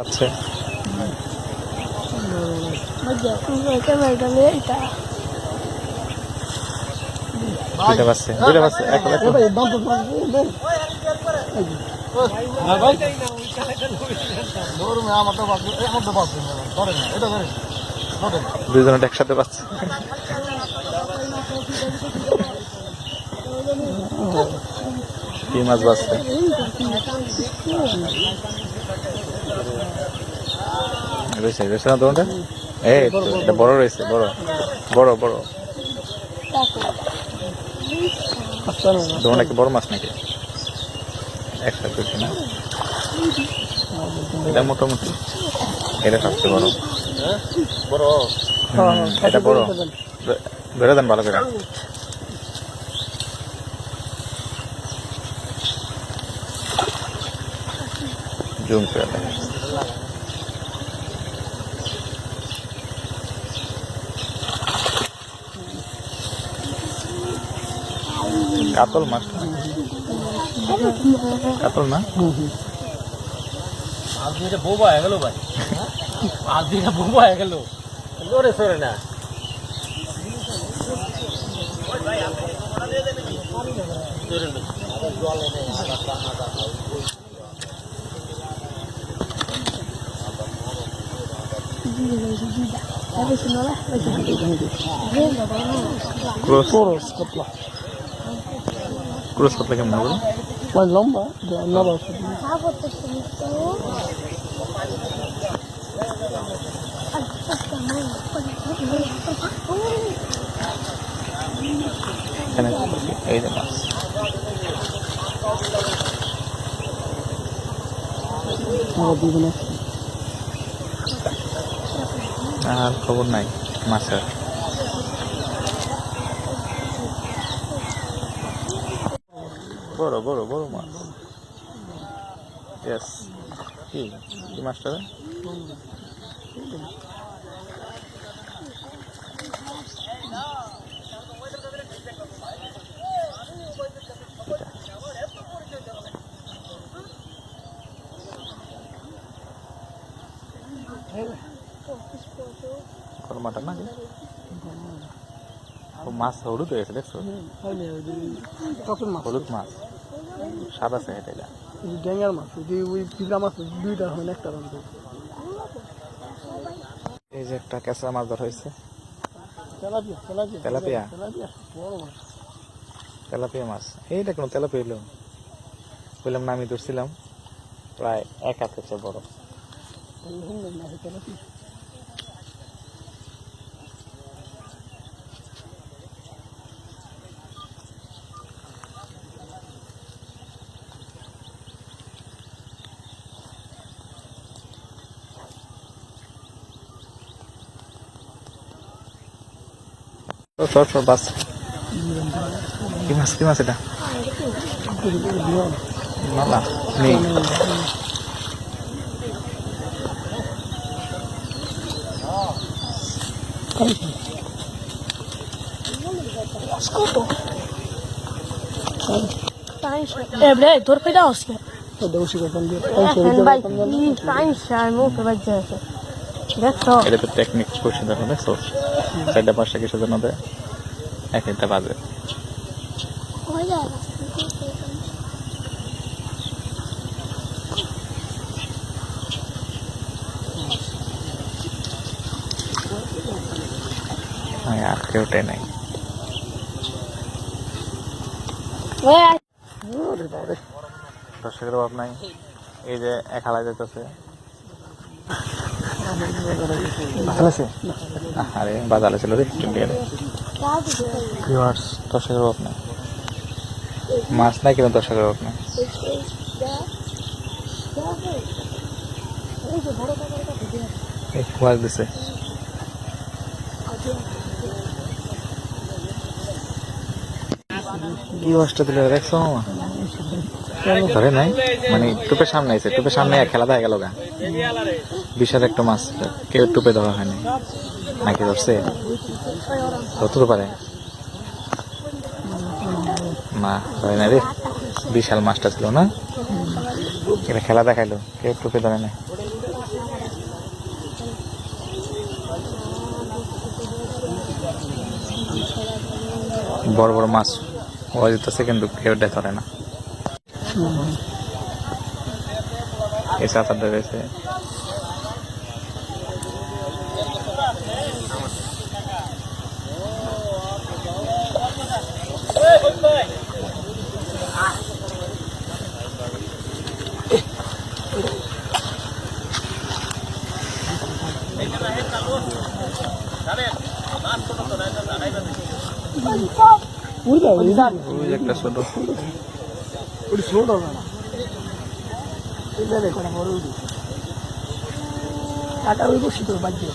আচ্ছা। এক এক দুইজনে একসাথে পাচ্ছে কি মাছ বাঁচছে রয়েছে রয়েছে না তোমাদের? এই এটা বড় রয়েছে বড় বড় বড়। তোমার কি বড় মাছ নাকি? একসাথে হচ্ছে না? এটা মোটামুটি এটা সবচেয়ে বড়। হুম, এটা বড়। ধরে দেন ভালো করে। জুম করে কাতল মাছ? কাতল না? আজ দুইটা বোবা হয়ে গেল ভাই। আজ দুইটা বোবা হয়ে গেল। জোরে সরে না। ক্রস খরচ কতলা ক্রস করলে কেমন হবে? লম্বা লম্বা এখানে এই যে মাছ আর খবর নাই মাছের। বড় বড় বড় মাছ। ইয়েস কি? কি মাছটা। কর্মাটা ও মাছ হলুদ হয়েছে দেখছ? হলুদ মাছ। সাদা আছে এটা। ড্যাঙ্গার মাছ যদি ওই পিলা মাছ দুইটা হয় না একটা এই যে একটা কেঁচা মাছ ধরা হয়েছে। তেলাপিয়া তেলাপিয়া মাছ। তেলাপিয়া মাছ। এইটা কোনো তেলাপিয়া এলো বললাম না আমি ধরছিলাম। প্রায় এক হাতের চেয়ে বড়। সর সর বাস। কি মাছ কি মাছ এটা? না না নেই তোর বাজছে আছে দেখছ? এটা তো টেকনিক করছে দেখো দেখছ? চারটা পাঁচটা কিসের জন্য দেয়। এক একটা বাজে। আর কেউ ওঠে নাই। দর্শকের অভাব নাই। এই যে এক হালা যেতেছে বাজালে আরে বাজালে ছিল রে ইন্ডিয়ারে ভিউয়ার্স দর্শকের অভাব নাই। মাছ নাই কিন্তু দর্শকের অভাব এই মাছ দিছে। কি মাছটা দিলে দেখছ মামা ধরে নাই। মানে টুপের সামনে আছে টুপের সামনে খেলা দেখা গেল গা। বিশাল একটা মাছ কেউ টুপে ধরা হয়নি। নাকি ধরছে? ধরতে পারে। মা ধরে নাই রে। বিশাল মাছটা ছিল না? এটা খেলা দেখাইলো, কেউ টুপে ধরে নাই। বড় বড় মাছ ওয়া যেতেছে কিন্তু কেউ ধরে না। এই চাচার রয়েছে বুঝলা ওই যে একটা ছোট ওটি ছোট হবে না এটা দেখো না বড় উঠি কাটা ওই বসি তোর বাদ দিয়ে